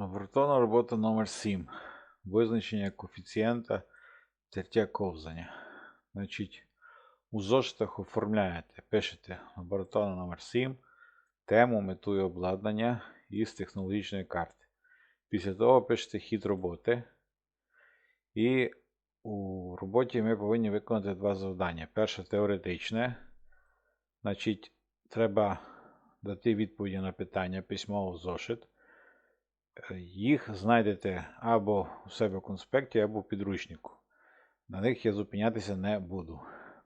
Лабораторна робота номер 7 Визначення коефіцієнта тертя ковзання. Значить, у зошитах оформляєте, пишете лабораторна номер 7 тему, мету і обладнання із технологічної карти. Після того пишете хід роботи. І у роботі ми повинні виконати два завдання. Перше теоретичне. Значить, треба дати відповіді на питання письмово в зошит. Їх знайдете або у себе в конспекті, або в підручнику. На них я зупинятися не буду.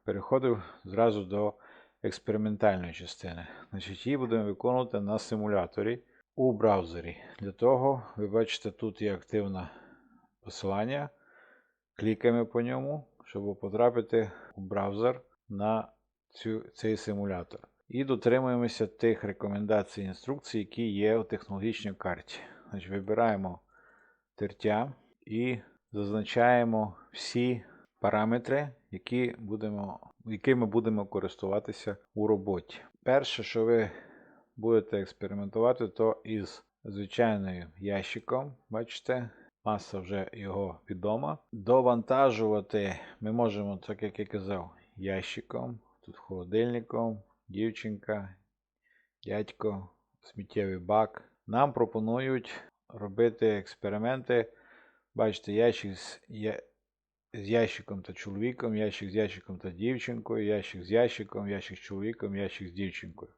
Переходив зразу до експериментальної частини. Значить, Її будемо виконувати на симуляторі у браузері. Для того, ви бачите, тут є активне посилання. Клікаємо по ньому, щоб потрапити у браузер на цю, цей симулятор. І дотримуємося тих рекомендацій і інструкцій, які є у технологічній карті. Значить, Вибираємо тертя і зазначаємо всі параметри, які будемо, якими будемо користуватися у роботі. Перше, що ви будете експериментувати, то із звичайним ящиком. Бачите, маса вже його відома. Довантажувати ми можемо, так як я казав, ящиком, тут холодильником, дівчинка, дядько, сміттєвий бак. Нам пропонують робити експерименти. Бачите, ящик з, я, з ящиком та чоловіком, ящик з ящиком та дівчинкою, ящик з ящиком, ящик з чоловіком, ящик з дівчинкою.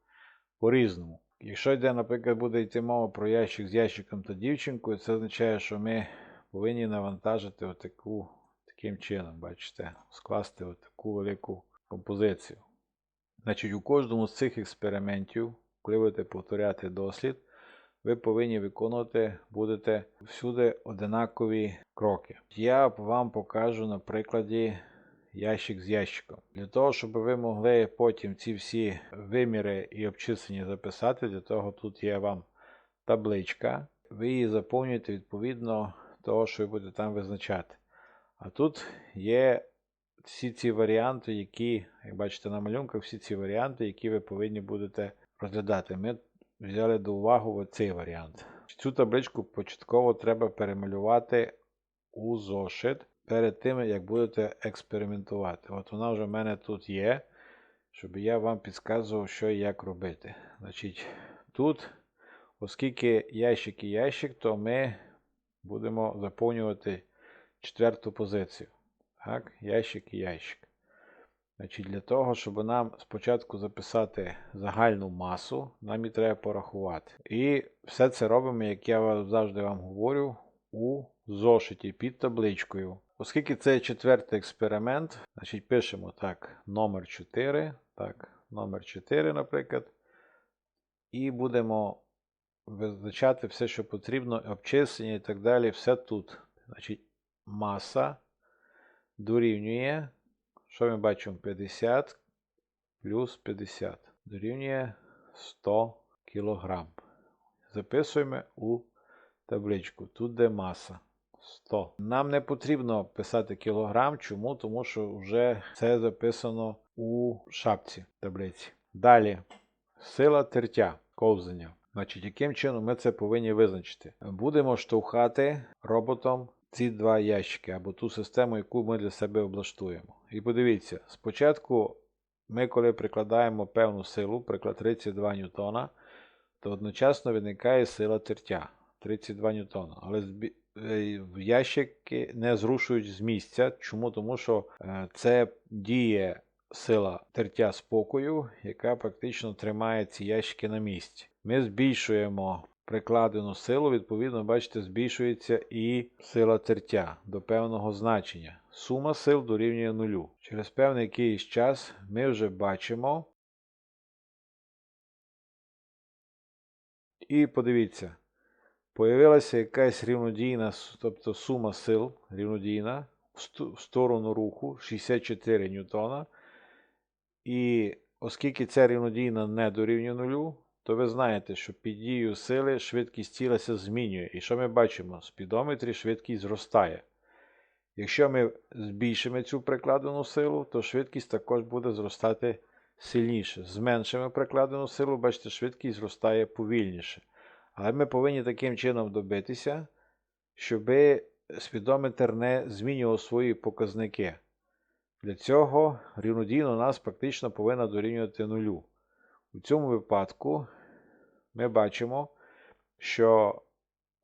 По-різному. Якщо йде, наприклад, буде йти мова про ящик з ящиком та дівчинкою, це означає, що ми повинні навантажити отаку, таким чином, бачите, скласти отаку велику композицію. Значить, у кожному з цих експериментів, коли будете повторяти дослід, ви повинні виконувати будете всюди одинакові кроки. Я вам покажу на прикладі ящик з ящиком. Для того, щоб ви могли потім ці всі виміри і обчислення записати, для того тут є вам табличка. Ви її заповнюєте відповідно того, що ви будете там визначати. А тут є всі ці варіанти, які, як бачите на малюнках, всі ці варіанти, які ви повинні будете розглядати. Ми взяли до уваги цей варіант. Цю табличку початково треба перемалювати у зошит перед тим, як будете експериментувати. От вона вже в мене тут є, щоб я вам підказував, що і як робити. Значить, Тут, оскільки ящик і ящик, то ми будемо заповнювати четверту позицію. Так, Ящик і ящик. Значить, Для того, щоб нам спочатку записати загальну масу, нам і треба порахувати. І все це робимо, як я завжди вам говорю, у зошиті під табличкою. Оскільки це четвертий експеримент, значить пишемо так, номер 4, так, номер 4, наприклад. І будемо визначати все, що потрібно, обчислення і так далі, все тут. Значить, Маса дорівнює. Що ми бачимо? 50 плюс 50 дорівнює 100 кг. Записуємо у табличку. Тут де маса 100. Нам не потрібно писати кілограм. Чому? Тому що вже це записано у шапці таблиці. Далі сила тертя, ковзання. Значить, яким чином ми це повинні визначити? Будемо штовхати роботом ці два ящики або ту систему, яку ми для себе облаштуємо. І подивіться, спочатку ми, коли прикладаємо певну силу, приклад 32 ньютона, то одночасно виникає сила тертя 32 ньютона. Але ящики не зрушують з місця. Чому? Тому що е, це діє сила тертя спокою, яка практично тримає ці ящики на місці. Ми збільшуємо прикладену силу, відповідно, бачите, збільшується і сила тертя до певного значення. Сума сил дорівнює нулю. Через певний якийсь час ми вже бачимо. І подивіться, появилася якась рівнодійна, тобто сума сил рівнодійна в сторону руху 64 ньютона. І оскільки ця рівнодійна не дорівнює нулю, то ви знаєте, що під дією сили швидкість тіла змінює. І що ми бачимо? Спідометрі швидкість зростає. Якщо ми збільшимо цю прикладену силу, то швидкість також буде зростати сильніше. Зменшимо прикладену силу, бачите, швидкість зростає повільніше. Але ми повинні таким чином добитися, щоб спідометр не змінював свої показники. Для цього рівнодійно нас практично повинна дорівнювати нулю. У цьому випадку ми бачимо, що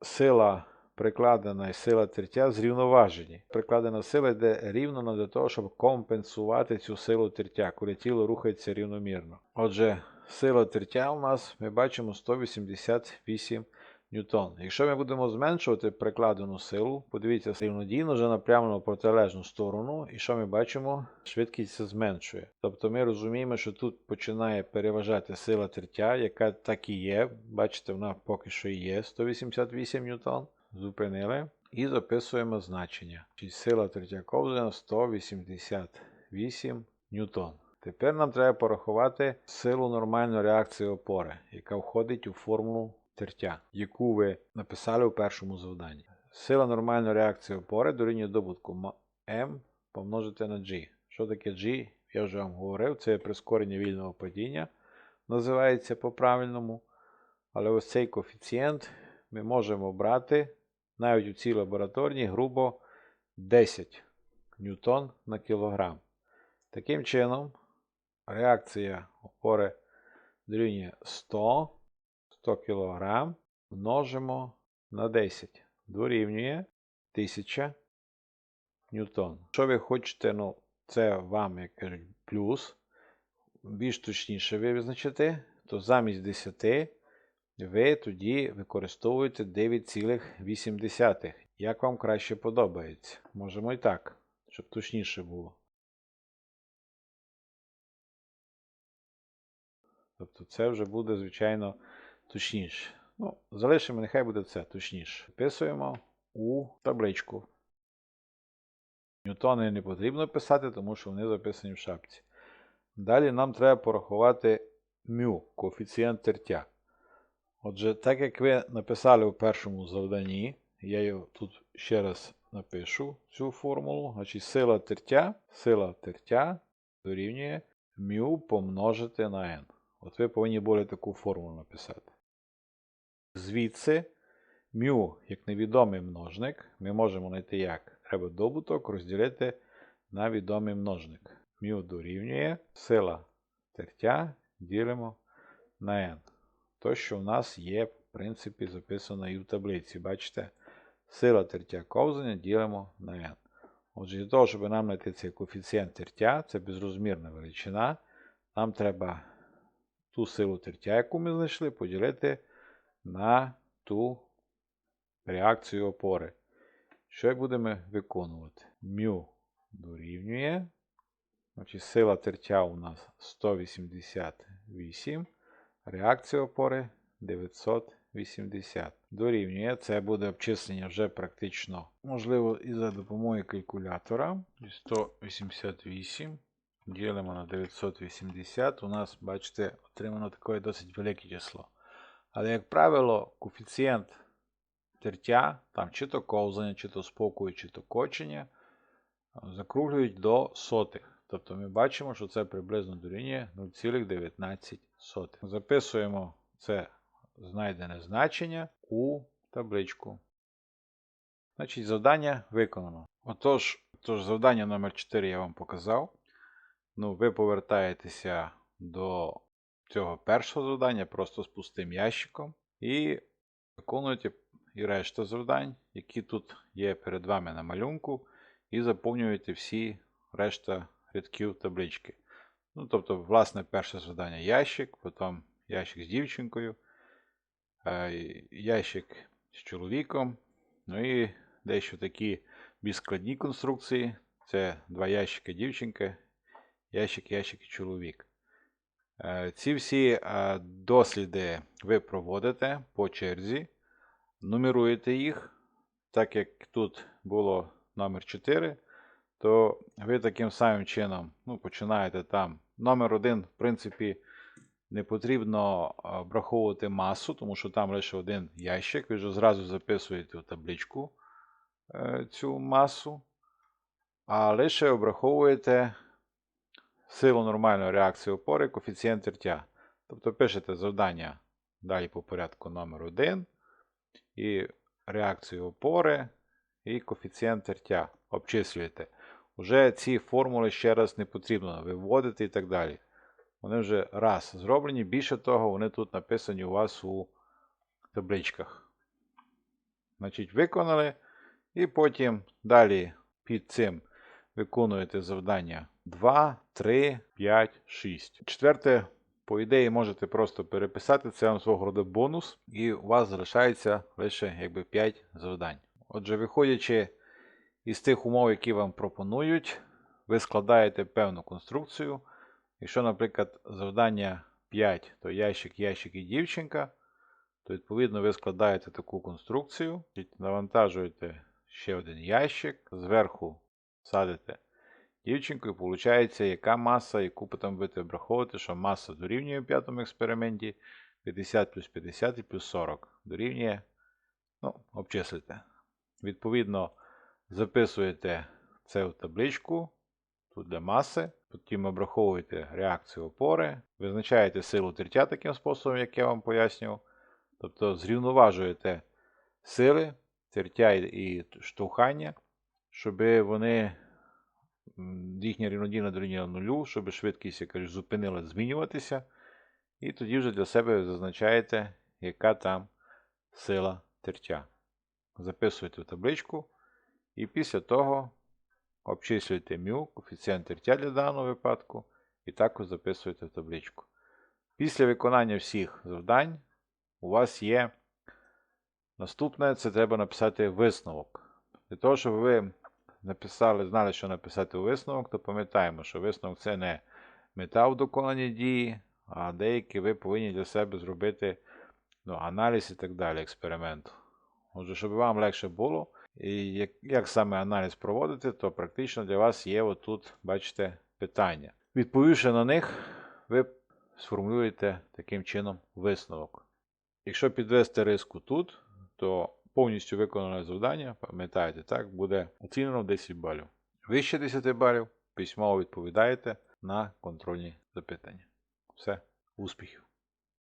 сила прикладена сила тертя зрівноважені. Прикладена сила йде рівно для того, щоб компенсувати цю силу тертя, коли тіло рухається рівномірно. Отже, сила тертя у нас ми бачимо 188 ньютон. Якщо ми будемо зменшувати прикладену силу, подивіться, рівнодійно вже напрямлено в протилежну сторону, і що ми бачимо? Швидкість зменшує. Тобто ми розуміємо, що тут починає переважати сила тертя, яка так і є. Бачите, вона поки що і є 188 ньютон. Зупинили. І записуємо значення. Сила ковзання 188 ньютон. Тепер нам треба порахувати силу нормальної реакції опори, яка входить у формулу тертя, яку ви написали у першому завданні. Сила нормальної реакції опори дорівнює добутку m помножити на g. Що таке g? Я вже вам говорив, це прискорення вільного падіння, називається по-правильному. Але ось цей коефіцієнт ми можемо брати навіть у цій лабораторній грубо 10 ньютон на кілограм. Таким чином, реакція опори дорівнює 100 100 кг множимо на 10. Дорівнює 1000 ньютон. Якщо ви хочете, ну, це вам, як кажуть, плюс, більш точніше ви визначити, то замість 10 ви тоді використовуєте 9,8. Як вам краще подобається? Можемо і так, щоб точніше було. Тобто це вже буде, звичайно, точніше. Ну, залишимо, нехай буде це точніше. Вписуємо у табличку. Ньютони не потрібно писати, тому що вони записані в шапці. Далі нам треба порахувати μ, коефіцієнт тертя. Отже, так як ви написали у першому завданні, я його тут ще раз напишу цю формулу. Значить, сила тертя, сила тертя дорівнює μ помножити на n. От ви повинні були таку формулу написати. Звідси μ, як невідомий множник, ми можемо знайти як. Треба добуток розділити на відомий множник. Мю дорівнює сила тертя ділимо на n. То, що в нас є, в принципі, записано і в таблиці. Бачите? Сила тертя ковзання ділимо на n. Отже, для того, щоб нам знайти цей коефіцієнт тертя, це безрозмірна величина, нам треба ту силу тертя, яку ми знайшли, поділити на ту реакцію опори. Що будемо виконувати? Мю дорівнює. Значить, Сила тертя у нас 188. Реакція опори 980. Дорівнює. Це буде обчислення вже практично. Можливо, і за допомогою калькулятора. 188. Ділимо на 980. У нас, бачите, отримано таке досить велике число. Але, як правило, коефіцієнт тертя, там чи то ковзання, чи то спокою, чи то кочення, закруглюють до сотих. Тобто ми бачимо, що це приблизно дорівнює 0,19. Записуємо це знайдене значення у табличку. Значить, завдання виконано. Отож, тож, завдання номер 4 я вам показав. Ну, Ви повертаєтеся до цього першого завдання просто з пустим ящиком. І виконуєте і решта завдань, які тут є перед вами на малюнку, і заповнюєте всі решта рядків таблички. Ну, Тобто, власне, перше завдання ящик, потім ящик з дівчинкою, е, ящик з чоловіком. Ну і дещо такі більш складні конструкції. Це два ящики дівчинка, ящик, ящик і чоловік. Е, ці всі е, досліди ви проводите по черзі, нумеруєте їх, так як тут було номер 4 то ви таким самим чином ну, починаєте там. Номер 1, в принципі, не потрібно враховувати масу, тому що там лише один ящик. Ви вже зразу записуєте в табличку е, цю масу, а лише обраховуєте силу нормальної реакції опори, коефіцієнт тертя. Тобто пишете завдання Далі по порядку номер 1 і реакцію опори і коефіцієнт тертя. Обчислюєте. Уже ці формули ще раз не потрібно виводити і так далі. Вони вже раз зроблені. Більше того, вони тут написані у вас у табличках. Значить, виконали. І потім далі під цим виконуєте завдання 2, 3, 5, 6. Четверте, по ідеї, можете просто переписати, це вам свого роду бонус, і у вас залишається лише якби 5 завдань. Отже, виходячи із тих умов, які вам пропонують, ви складаєте певну конструкцію. Якщо, наприклад, завдання 5, то ящик, ящик і дівчинка, то відповідно ви складаєте таку конструкцію, навантажуєте ще один ящик, зверху садите дівчинку і виходить, яка маса, яку потім будете обраховувати, що маса дорівнює в п'ятому експерименті 50 плюс 50 і плюс 40 дорівнює, ну, обчислите. Відповідно, записуєте це в табличку, тут для маси, потім обраховуєте реакцію опори, визначаєте силу тертя таким способом, як я вам пояснював. Тобто зрівноважуєте сили, тертя і штовхання, щоб вони їхня рівнодійна дорівнювала нулю, щоб швидкість яка зупинила змінюватися. І тоді вже для себе зазначаєте, яка там сила тертя. Записуєте в табличку. І після того обчислюєте μ, коефіцієнт тертя для даного випадку, і також записуєте в табличку. Після виконання всіх завдань у вас є наступне це треба написати висновок. Для того, щоб ви написали, знали, що написати у висновок, то пам'ятаємо, що висновок це не мета в доконанні дії, а деякі ви повинні для себе зробити ну, аналіз і так далі експерименту. Отже, щоб вам легше було, і як, як саме аналіз проводити, то практично для вас є отут, бачите, питання. Відповівши на них, ви сформулюєте таким чином висновок. Якщо підвести риску тут, то повністю виконане завдання, пам'ятаєте, так, буде оцінено в 10 балів. Вище 10 балів письмово відповідаєте на контрольні запитання. Все, успіхів!